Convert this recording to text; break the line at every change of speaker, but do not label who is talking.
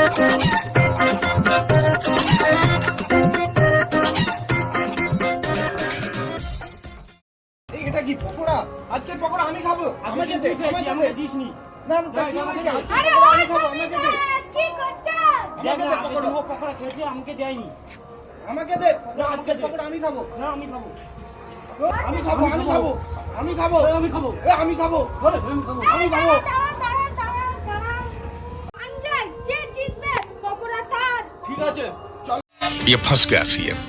এই এটা কি পকোড়া আজকের পকোড়া আমি খাব
আমি
আমাকে দে
খেয়েছি,
আমাকে
আমাকে
দে
দিসনি।
না না তা
না,
কি
আমাকে
হয়েছে
দে।
আজকের
আরে
পকোড়া আমি খাব আমাকে দে
কি করছেন
দেখ
আমাকে
না,
দে
আমি
পকোড়া।
দুটো পকোড়া খেয়েছি, আমাকে দেয়নি।
আমাকে দে পকোড়া,
না,
আজকের
আমাকে দে।
পকোড়া আমি খাব
না, আমি খাব।
আমি খাব আমি খাব আমি খাব
আমি খাব।
আমি খাব
আমি খাব।
ঠিক আছে চল
ये फंस गया सीएम